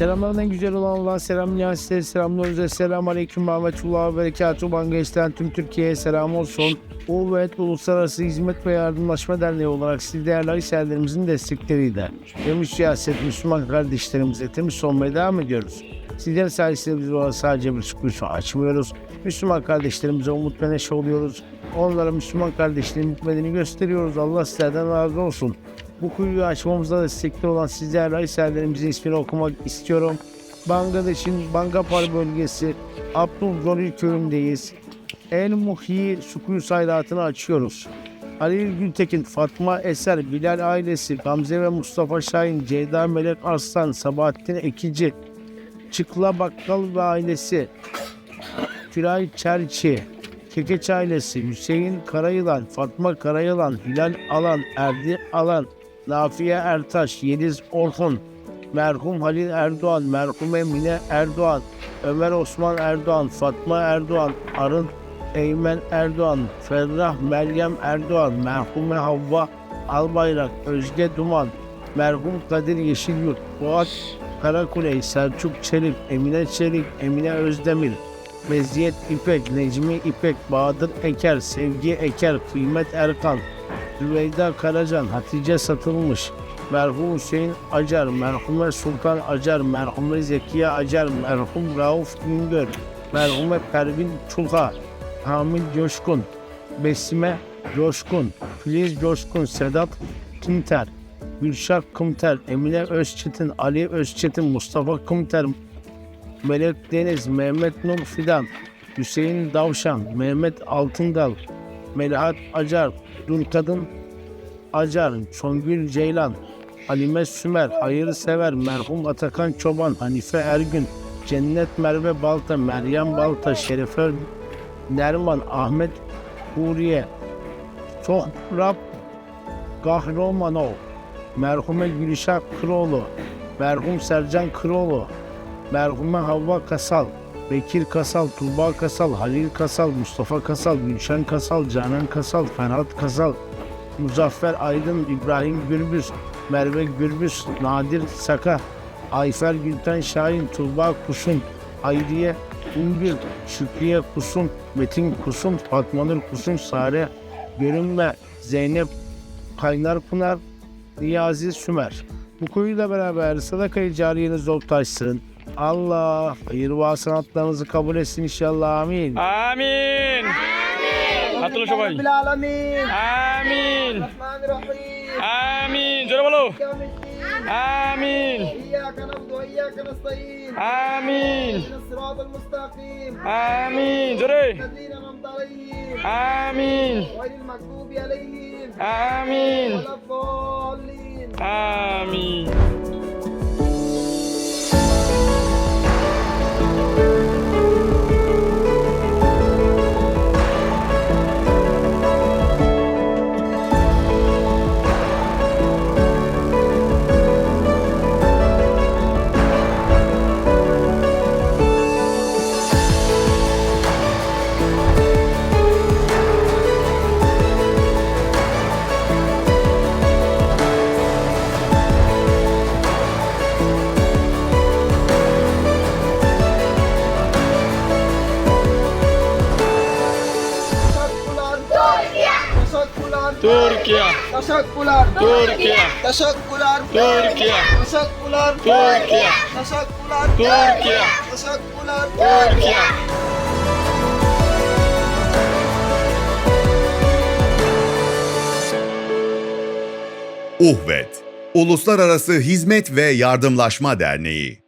Selamların en güzel olan Allah selam niyazete selamlarınıza selam aleyküm rahmetullah ve berekatuhu Bangladeş'ten tüm Türkiye'ye selam olsun. UVET Uluslararası Hizmet ve Yardımlaşma Derneği olarak siz değerli hissedarlarımızın destekleriyle temiz siyaset Müslüman kardeşlerimize temiz olmaya devam ediyoruz. Sizler sayesinde biz sadece bir sükûtu açmıyoruz. Müslüman kardeşlerimize umut ve neşe oluyoruz. Onlara Müslüman kardeşliğin bitmediğini gösteriyoruz. Allah sizlerden razı olsun. Bu kuyuyu açmamızda destekli olan sizlerle hissedarimizin ismini okumak istiyorum. Bangladeş'in Bangapar bölgesi Abdülzori köyündeyiz. El Muhyi su kuyu açıyoruz. Halil Gültekin, Fatma Eser, Bilal ailesi, Gamze ve Mustafa Şahin, Ceyda Melek Arslan, Sabahattin Ekici, Çıkla Bakkal ve ailesi, Tülay Çerçi, Kekeç ailesi, Hüseyin Karayılan, Fatma Karayılan, Hilal Alan, Erdi Alan, Nafiye Ertaş, Yeliz Orhun, merhum Halil Erdoğan, merhum Emine Erdoğan, Ömer Osman Erdoğan, Fatma Erdoğan, Arın Eymen Erdoğan, Ferrah Meryem Erdoğan, merhume Havva Albayrak, Özge Duman, merhum Kadir Yeşilyurt, Fuat Karakuley, Selçuk Çelik, Emine Çelik, Emine Özdemir, Meziyet İpek, Necmi İpek, Bahadır Eker, Sevgi Eker, Kıymet Erkan, Zübeyda Karacan, Hatice Satılmış, merhum Hüseyin Acar, merhume Sultan Acar, merhume Zekiye Acar, merhum Rauf Güngör, merhume Pervin Çulha, Hamil Coşkun, Besime Coşkun, Filiz Coşkun, Sedat Kimter, Gülşah Kımter, Emine Özçetin, Ali Özçetin, Mustafa Kımter, Melek Deniz, Mehmet Nur Fidan, Hüseyin Davşan, Mehmet Altındal, Melahat Acar, Dulkadın Acar, Songül Ceylan, Halime Sümer, Hayırsever, merhum Atakan Çoban, Hanife Ergün, Cennet Merve Balta, Meryem Balta, Şerife Nerman, Ahmet Huriye, Sohrab Kahramanov, merhume Gülşah Kıroğlu, merhum Sercan Kıroğlu, merhume Havva Kasal, Bekir Kasal, Tuğba Kasal, Halil Kasal, Mustafa Kasal, Gülşen Kasal, Canan Kasal, Ferhat Kasal, Muzaffer Aydın, İbrahim Gürbüz, Merve Gürbüz, Nadir Saka, Ayfer Gülten Şahin, Tuğba Kusun, Hayriye Ungül, Şükriye Kusun, Metin Kusun, Fatma Nur Kusun, Sare Görünme, Zeynep Kaynarpınar, Niyazi Sümer. Bu konuyla beraber sadakayı cariyeniz dolup taşsın. Allah hayırva sanatlarınızı kabul etsin inşallah. Amin. Amin. হাতুলো সবাই আমিন আমিন আমিন জোরে বলো আমিন আমিন আমিন জোরে আমিন আমিন Amin. Ah, Türkiye Teşekkürler. Türkiye Teşekkürler. Türkiye Teşekkürler. Türkiye Teşekkürler. Türkiye Teşekkürler. Türkiye UHVET Uluslararası Hizmet ve Yardımlaşma Derneği